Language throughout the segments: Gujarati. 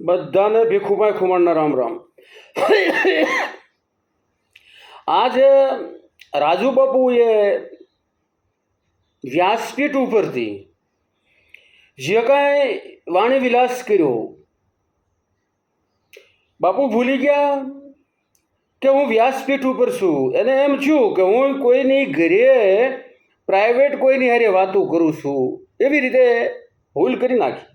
બધાને ભીખુભાઈ ખુમાણના રામ રામ. આજે રાજુ બાપુએ વ્યાસપીઠ ઉપરથી જે કાંઈ વાણી વિલાસ કર્યો, બાપુ ભૂલી ગયા કે હું વ્યાસપીઠ ઉપર છું. એને એમ છું કે હું કોઈની ઘરે પ્રાઇવેટ કોઈની હારે વાતો કરું છું. એવી રીતે ભૂલ કરી નાખી.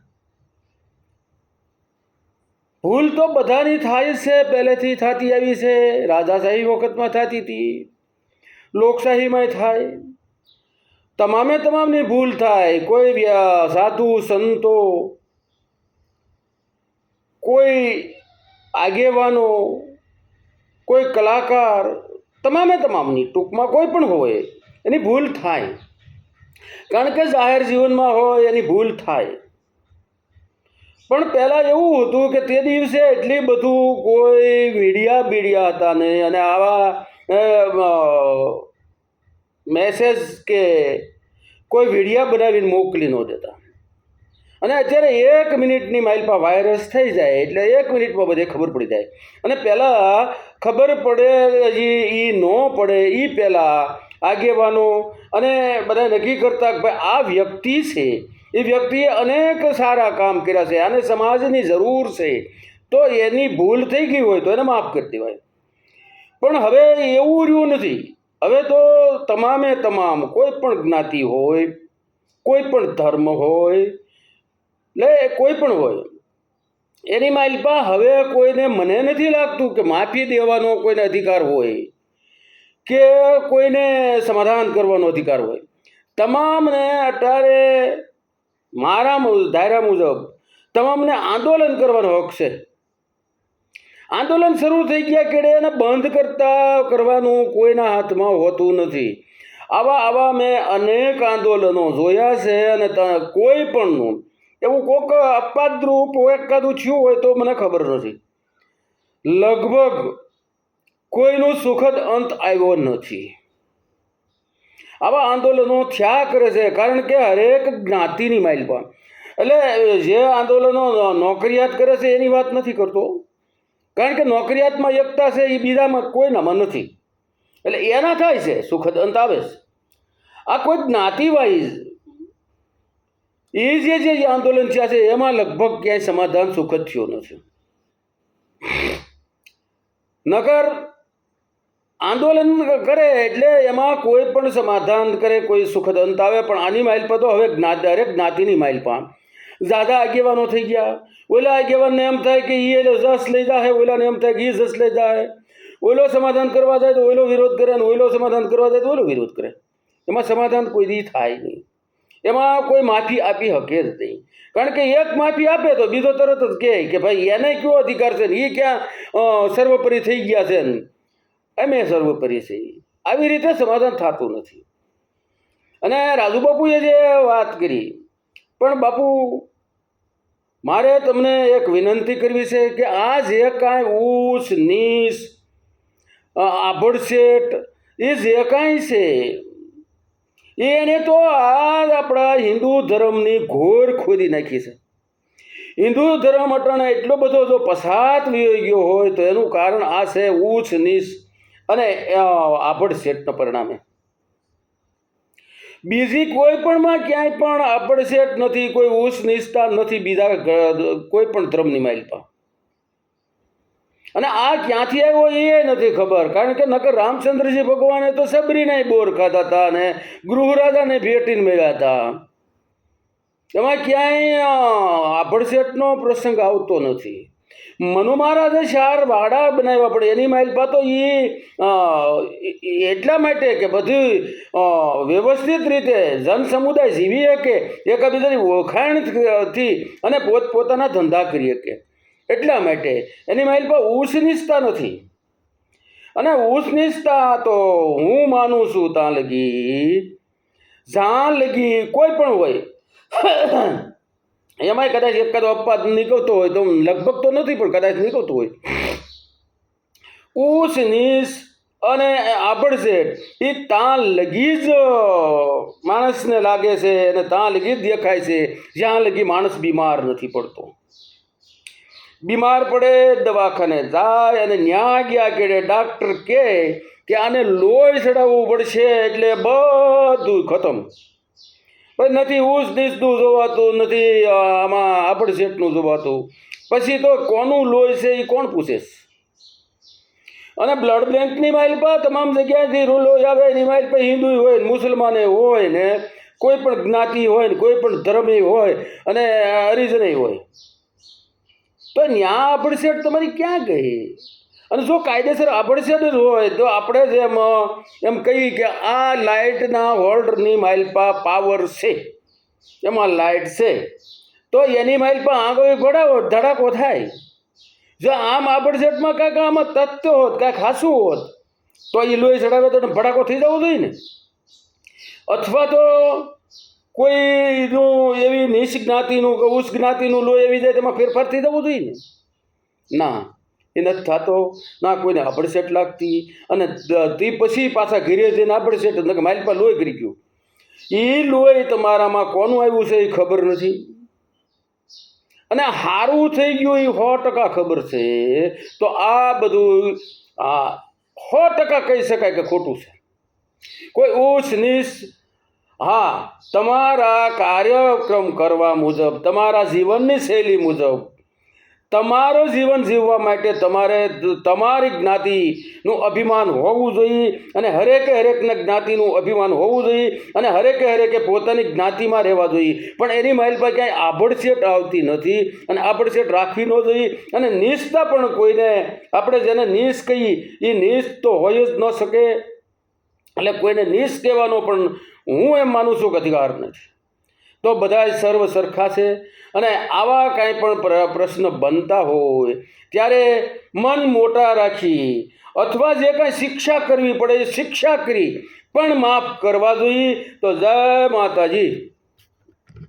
ભૂલ તો બધાની થાય છે, પહેલેથી થતી આવી છે. રાજાશાહી વખતમાં થતી હતી. લોકશાહીમાં થાય. તમામે તમામની ભૂલ થાય. કોઈ સાધુ, સંતો, કોઈ આગેવાનો, કોઈ કલાકાર, તમામે તમામની, ટૂંકમાં કોઈ પણ હોય, એની ભૂલ થાય. કારણ કે જાહેર જીવનમાં હોય, એની ભૂલ થાય. પણ પહેલાં એવું હતું કે તે દિવસે એટલી બધું કોઈ વીડિયા બીડિયા હતા નહીં. અને આવા મેસેજ કે કોઈ વીડિયા બનાવીને મોકલી ન દેતા. અને અત્યારે એક મિનિટની માઇલમાં વાયરસ થઈ જાય, એટલે એક મિનિટમાં બધે ખબર પડી જાય. અને પહેલાં ખબર પડે, હજી એ ન પડે એ પહેલાં આગેવાનો અને બધા નક્કી કરતા ભાઈ આ વ્યક્તિ છે એ વ્યક્તિએ અનેક સારા કામ કર્યા છે આને સમાજની જરૂર છે, તો એની ભૂલ થઈ ગઈ હોય તો એને માફ કરી દેવાય. પણ હવે એવું રહ્યું નથી. હવે તો તમામે તમામ કોઈ પણ જ્ઞાતિ હોય, કોઈ પણ ધર્મ હોય, લે કોઈ પણ હોય, એની માલિકા હવે કોઈને મને નથી લાગતું કે માફી દેવાનો કોઈને અધિકાર હોય, કે કોઈને સમાધાન કરવાનો અધિકાર હોય. તમામને અત્યારે મારા ધાર્યા મુજબ તમામને આંદોલન કરવાનો હક છે. આંદોલન શરૂ થઈ ગયા કેડે એને બંધ કરતા કરવાનું કોઈના હાથમાં હોતું નથી. આવા આવા મેં અનેક આંદોલનો જોયા છે અને કોઈ પણનું એવું કોક અપવાદરૂપ એકાદું થયું હોય તો મને ખબર નથી. લગભગ કોઈનું સુખદ અંત આવ્યો નથી. આવા આંદોલનો થયા કરે છે, કારણ કે હરેક જ્ઞાતિની માઇલ પણ એટલે જે આંદોલનો નોકરિયાત કરે છે, એની વાત નથી કરતો. કારણ કે નોકરિયાતમાં એકતા છે, એ બીજામાં કોઈનામાં નથી. એટલે એના થાય છે, સુખદ અંત આવે છે. આ કોઈ જ્ઞાતિવાઇઝ એ જે જે આંદોલન થયા છે, એમાં લગભગ ક્યાંય સમાધાન સુખદ થયું નથી. નગર આંદોલન કરે એટલે એમાં કોઈ પણ સમાધાન કરે, કોઈ સુખદ અંત આવે, પણ આની માઇલ પર તો હવે જ્ઞાત દરેક જ્ઞાતિની માઇલ પર જ્યાદા આગેવાનો થઈ ગયા. ઓલા આગેવાનને એમ થાય કે એ જસ લઈ જાય ઓલાને એમ થાય કે એ જસ લઈ જાય ઓલો સમાધાન કરવા જાય તો ઓલો વિરોધ કરે અને ઓલો સમાધાન કરવા જાય તો ઓલો વિરોધ કરે. એમાં સમાધાન કોઈ દી થાય નહીં. એમાં કોઈ માફી આપી શકે જ નહીં. કારણ કે એક માફી આપે તો બીજો તરત જ કહે કે ભાઈ એને કયો અધિકાર છે ને એ ક્યાં સર્વોપરી થઈ ગયા છે ને એ સર્વોપરી છે. આવી રીતે સમાધાન થતું નથી. અને રાજુ બાપુએ જે વાત કરી, પણ બાપુ, મારે તમને એક વિનંતી કરવી છે કે આ જે કાંઈ ઊંચ, નીચ આભડશેટ એ જે કાંઈ છે, એને તો આ આપણા હિન્દુ ધર્મની ઘોર ખોદી નાખી છે. હિન્દુ ધર્મ અટાણે એટલો બધો જો પસાત વિયો ગયો હોય તો એનું કારણ આ છે ઊંચ, નીચ. અને આભડ આભડસેટના પરિણામે બીજી કોઈ પણમાં ક્યાંય પણ આભડસેટ નથી કોઈ ઉચ્ચ નિષ્ઠા નથી બીજા કોઈ પણ ધર્મની માઇલમાં અને આ ક્યાંથી આવ્યો એ નથી ખબર કારણ કે નકર રામચંદ્રજી ભગવાને તો સબરીને બોર ખાતા હતા અને ગૃહરાજાને ભેટીને મળ્યા હતા. એમાં ક્યાંય અ, આભડસેટનો પ્રસંગ આવતો નથી. મનુ મહારાજે ચાર વાડા બનાવ્યા પડે એની માઇલપા તો એ, એટલા માટે કે બધી વ્યવસ્થિત રીતે જન સમુદાય જીવી શકે એકબીજાની ઓળખાણથી અને પોતપોતાના ધંધા કરી શકે. એટલા માટે એની માઇલ પર ઊંચ નથી. અને નીચતા તો હું માનું છું ત્યાં લગી, જ્યાં લગી કોઈ પણ હોય એમાંય કદાચ એકાદો અપવાદ નીકળતો હોય તો લગભગ તો નથી, પણ કદાચ નીકળતો હોય. ઉસ નીસ અને છે, એ ત્યાં લગી જ માણસને લાગે છે અને ત્યાં લગી જ દેખાય છે, જ્યાં લગી માણસ બીમાર નથી પડતો. બીમાર પડે દવાખાને જાય અને ન્યા ગયા કેડે ડાક્ટર કહે કે આને લોહી ચડાવવું પડશે એટલે બધું ખતમ. પછી નથી ઉસ નીસનું જોવાતું, નથી આમાં આપણ શેઠનું જોવાતું. પછી તો કોનું લોહી છે એ કોણ પૂછે? અને બ્લડ બેંકની માઇલ પર તમામ જગ્યાએથી લોહી આવે, એની માઇલ પર હિન્દુ હોય ને મુસલમાને હોય ને કોઈ પણ જ્ઞાતિ હોય ને કોઈ પણ ધર્મી હોય અને હરિજને હોય. તો ન્યા આભડસેટ તમારી ક્યાં ગઈ? અને જો કાયદેસર આભડસેટ જ હોય, તો આપણે જ એમ એમ કહીએ કે આ લાઇટના હોલ્ડરની માઇલપા પાવર છે. એમાં લાઇટ છે? તો એની માઇલ પર આંગળી ઘોડાવો ધડાકો થાય. જો આમ આભડસેટમાં કાંઈક આમાં તત્વ હોત, કાંઈક હાસું હોત, તો એ લોહી ચડાવે તો ભડાકો થઈ જવો જોઈએ ને. અથવા તો કોઈનું એવી નિષ્જ્ઞાતિનું જ્ઞાતિનું કે ઉચ્ચ જ્ઞાતિનું લોહી એવી જાય, તેમાં ફેરફાર થઈ જવું જોઈએ ને. ના. એ નથી થતો, ના કોઈને આભડસેટ લાગતી અને તે પછી પાછા ઘરે જઈને આભડસેટ એટલે મારી પાસે લોહી કરી ગયું. એ લોહી તમારામાં કોનું આવ્યું છે એ ખબર નથી. અને સારું થઈ ગયું એ સો ટકા ખબર છે. તો આ બધું, આ સો ટકા કહી શકાય કે ખોટું છે. કોઈ ઉચ્ચ નીચ, હા, તમારા કાર્યક્રમ કરવા મુજબ, તમારા જીવનની શૈલી મુજબ તમારું જીવન જીવવા માટે તમારે તમારી જ્ઞાતિનું અભિમાન હોવું જોઈએ અને હરેકે હરેકને જ્ઞાતિનું અભિમાન હોવું જોઈએ અને હરેકે હરેકે પોતાની જ્ઞાતિમાં રહેવા જોઈએ. પણ એની માઇલ પર ક્યાંય આભડસેટ આવતી નથી અને આભડસેટ રાખવી ન જોઈએ અને નિષ્ઠા પણ કોઈને, આપણે જેને નિશ કહીએ, એ નિશ તો હોય જ ન શકે. એટલે કોઈને નિશ કહેવાનો પણ હું એમ માનું છું કે અધિકાર નથી. તો બધા સર્વ સરખા છે અને આવા કાંઈ પણ પ્ર- પ્રશ્ન બનતા હોય, ત્યારે મન મોટા રાખી, અથવા જે કાંઈ શિક્ષા કરવી પડે શિક્ષા કરી, પણ માફ કરવા જોઈએ તો જય માતાજી.